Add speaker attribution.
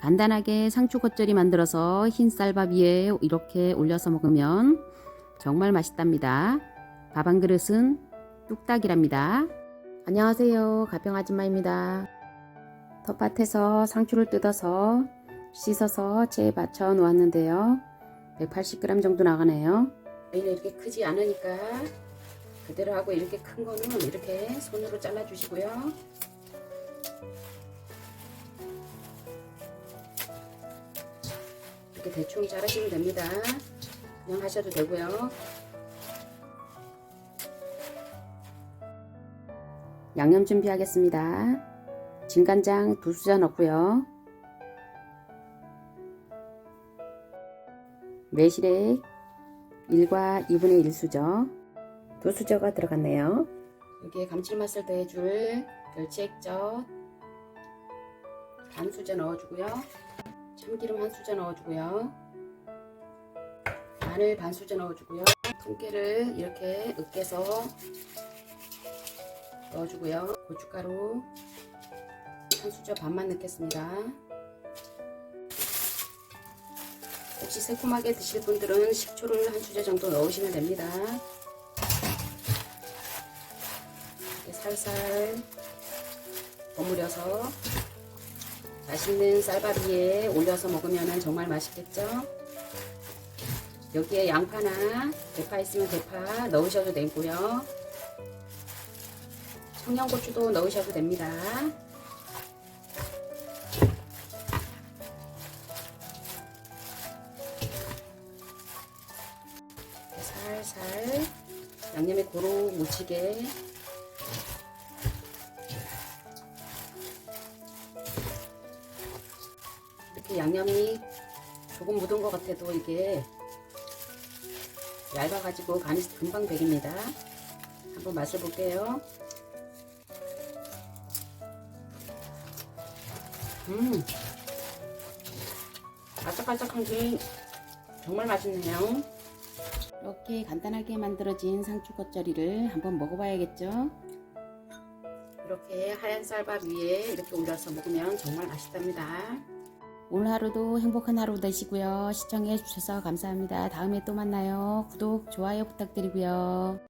Speaker 1: 간단하게 상추 겉절이 만들어서 흰 쌀밥 위에 이렇게 올려서 먹으면 정말 맛있답니다. 밥 한 그릇은 뚝딱이랍니다. 안녕하세요. 가평 아줌마입니다. 텃밭에서 상추를 뜯어서 씻어서 체에 받쳐 놓았는데요. 180g 정도 나가네요. 저희는 이렇게 크지 않으니까 그대로 하고 이렇게 큰 거는 이렇게 손으로 잘라 주시고요. 이렇게 대충 자르시면 됩니다. 그냥 하셔도 되고요. 양념 준비하겠습니다. 진간장 두 수저 넣고요. 매실액 1과 2분의 1 수저 두 수저가 들어갔네요. 여기에 감칠맛을 더해줄 멸치액젓 반 수저 넣어주고요. 참기름 한 수저 넣어주고요. 마늘 반 수저 넣어주고요. 통깨를 이렇게 으깨서 넣어주고요. 고춧가루 한 수저 반만 넣겠습니다. 혹시 새콤하게 드실 분들은 식초를 한 수저 정도 넣으시면 됩니다. 살살 버무려서 맛있는 쌀밥 위에 올려서 먹으면 정말 맛있겠죠? 여기에 양파나 대파 있으면 대파 넣으셔도 되고요. 청양고추도 넣으셔도 됩니다. 살살 양념에 고루 묻히게 양념이 조금 묻은 것 같아도 이게 얇아가지고 간이 금방 배깁니다. 한번 맛을 볼게요. 음, 바삭바삭한 게 정말 맛있네요. 이렇게 간단하게 만들어진 상추 겉절이를 한번 먹어봐야겠죠? 이렇게 하얀 쌀밥 위에 이렇게 올려서 먹으면 정말 맛있답니다. 오늘 하루도 행복한 하루 되시고요. 시청해 주셔서 감사합니다. 다음에 또 만나요. 구독, 좋아요 부탁드리고요.